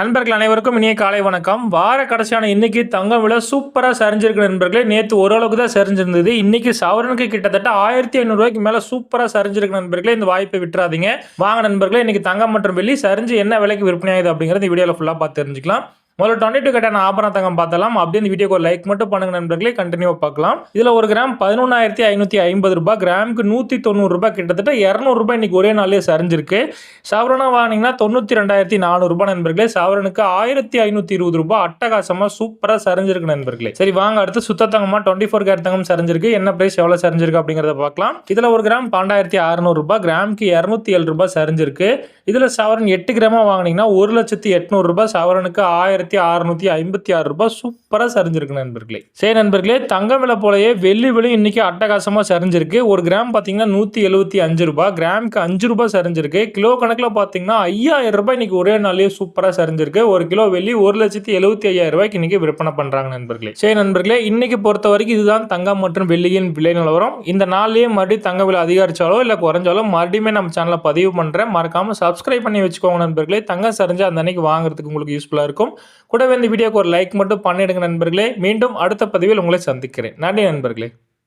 நண்பர்கள் அனைவருக்கும் இனிய காலை வணக்கம். வார கடைசியான இன்னைக்கு தங்கம் விலை சூப்பராக சரிஞ்சிருக்கு நண்பர்களே. நேற்று ஓரளவுக்கு தான் சரிஞ்சிருந்தது. இன்னைக்கு சவரனுக்கு கிட்டத்தட்ட ஆயிரத்தி ஐநூறுரூவாய்க்கு மேலே சூப்பராக சரிஞ்சிருக்கு நண்பர்களே. இந்த வாய்ப்பை விட்டுறாதீங்க. வாங்க நண்பர்களே இன்னைக்கு தங்கம் மற்றும் வெள்ளி சரிஞ்சு என்ன விலைக்கு விற்பனையாகுது அப்படிங்கிறது இந்த வீடியோவில் ஃபுல்லாக பார்த்து தெரிஞ்சுக்கலாம். முதல்ல டுவெண்ட்டி டூ கட்டான ஆபரண தங்கம் பார்த்தலாம் அப்படியே இந்த வீடியோக்கு ஒரு லைக் மட்டும் பண்ணுங்க நண்பர்களே. கண்டினியூ பார்க்கலாம். இதில் ஒரு கிராம் பதினொன்றாயிரத்தி ஐநூற்றி ஐம்பது ரூபாய் கிராமுக்கு நூற்றி தொண்ணூறு ரூபாய் கிட்டத்தட்ட இரநூறுபா இன்னைக்கு ஒரே நாள்லேயே சரிஞ்சிருக்கு. சவரனா வாங்கினீங்கன்னா தொண்ணூற்றி ரெண்டாயிரத்தி நானூறுபா நண்பர்களே. சவரனுக்கு ஆயிரத்தி ஐநூற்றி இருபது ரூபாய் அட்டகாசமாக சூப்பராக சரிஞ்சிருக்கு நண்பர்களே. சரி வாங்க அடுத்து சுத்த தங்கமாக டுவெண்ட்டி ஃபோர் கேரட் தங்கம் சரிஞ்சிருக்கு. என்ன பிரைஸ் எவ்வளோ சரிஞ்சிருக்கு அப்படிங்கிறத பார்க்கலாம். இதில் ஒரு கிராம் பன்னெண்டாயிரத்தி அறநூறுபா கிராமுக்கு இரநூத்தி ஏழு ரூபாய் சரிஞ்சிருக்கு. இதில் சவரன் எட்டு கிராமாக வாங்கினீங்கன்னா ஒரு லட்சத்தி எட்நூறுபா சவரனுக்கு ஆயிரத்தி அறுநூத்தி ஐம்பத்தி ஆறு ரூபாய் சூப்பராக சரிஞ்சிருக்கு நண்பர்களே. சரி நண்பர்களே தங்க விலை போலயே வெள்ளி விலை இன்னைக்கு அட்டகாசமாக சரிஞ்சிருக்கு. ஒரு கிராம் பார்த்தீங்கன்னா நூற்றி எழுபத்தி அஞ்சு ரூபாய். கிராமுக்கு அஞ்சு ரூபாய் சரிஞ்சிருக்கு. கிலோ கணக்கில் பார்த்தீங்கன்னா ஐயாயிரம் ரூபாய் இன்னைக்கு ஒரே நாள்லேயே சூப்பராக சரிஞ்சிருக்கு. ஒரு கிலோ வெள்ளி ஒரு லட்சத்தி எழுபத்தி ஐயாயிரம் ரூபாய்க்கு இன்னைக்கு விற்பனை பண்ணுறாங்க நண்பர்களே. சரி நண்பர்களே இன்னைக்கு பொறுத்த வரைக்கும் இதுதான் தங்கம் மற்றும் வெள்ளியின் விலை நிலவரம். இந்த நாள்லயே மறுபடியும் தங்க விலை அதிகரிச்சாலோ இல்லை குறைஞ்சாலோ மறுபடியுமே நம்ம சேனலை பதிவு பண்ணுறேன் மறக்காம சப்ஸ்கிரைப் பண்ணி வச்சுக்கோங்க நண்பர்களே. தங்கம் சரிஞ்சு அந்த அன்னைக்கு வாங்குறதுக்கு உங்களுக்கு யூஸ்ஃபுல்லாக இருக்கும். கூடவே இந்த வீடியோக்கு ஒரு லைக் மட்டும் பண்ணிடுங்க நண்பர்களே. மீண்டும் அடுத்த பதிவில் உங்களை சந்திக்கிறேன். நன்றி நண்பர்களே.